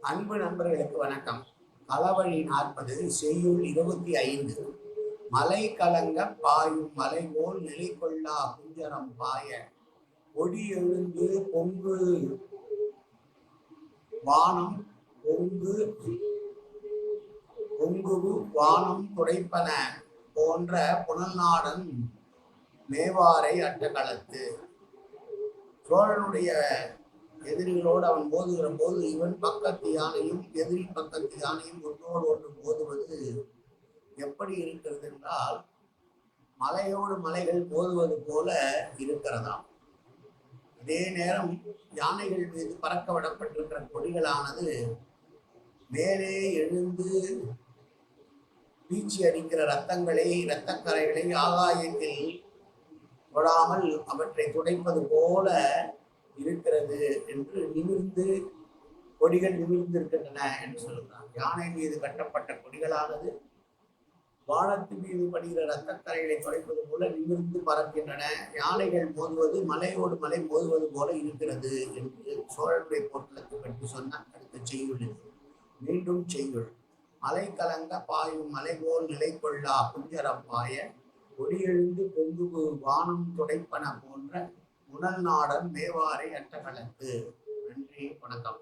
அன்பு நண்பர்களுக்கு வணக்கம். களவழி நாற்பது செய்யுள் இருபத்தி ஐந்து. மலை கலங்க பாயும் மலை போல் நிலை கொள்ளா குஞ்சரம் பாய. ஒடி எழுந்து பொங்கு. வானம் பொங்கு. பொங்குவு வானம் துடைப்பன போன்ற புனல்நாடன் மேவாரை அட்டகளத்து சோழனுடைய எதிரிகளோடு அவன் மோதுகிற போது இவன் பக்கத்து யானையும் எதிரி பக்கத்து யானையும் ஒன்றோடு ஒன்று மோதுவது எப்படி இருக்கிறது என்றால் மலையோடு மலைகள் மோதுவது போல இருக்கிறதாம் அதே நேரம் யானைகள் மீது பறக்க விடப்பட்டிருக்கிற கொடிகளானது மேலே எழுந்து பீச்சி அடிக்கிற ரத்தங்களை இரத்தக்கரைகளை ஆகாயத்தில் தொடாமல் அவற்றை துடைப்பது போல இருக்கிறது என்று நிமிர்ந்து கொடிகள் நிமிர்ந்து இருக்கின்றன என்று சொல்கிறார் யானை மீது கட்டப்பட்ட கொடிகளானது வானத்து மீது படுகிற ரத்தக்கரைகளை குறைப்பது போல நிமிர்ந்து பறக்கின்றன. யானைகள் மோதுவது மலையோடு மலை மோதுவது போல இருக்கிறது என்று சோழனுடைய போர்க்களத்தை பற்றி சொன்ன அடுத்த செய்யுள் மீண்டும் செய்யுள். மலை கலங்க பாயும் மலை போல் நிலை கொள்ளா குஞ்சரம் பாய ஒளியெழுந்து பொங்கு வானம் துடைப்பன போன்ற உடல் நாடன் மேவாரை அட்டகளத்து நன்றி வணக்கம்.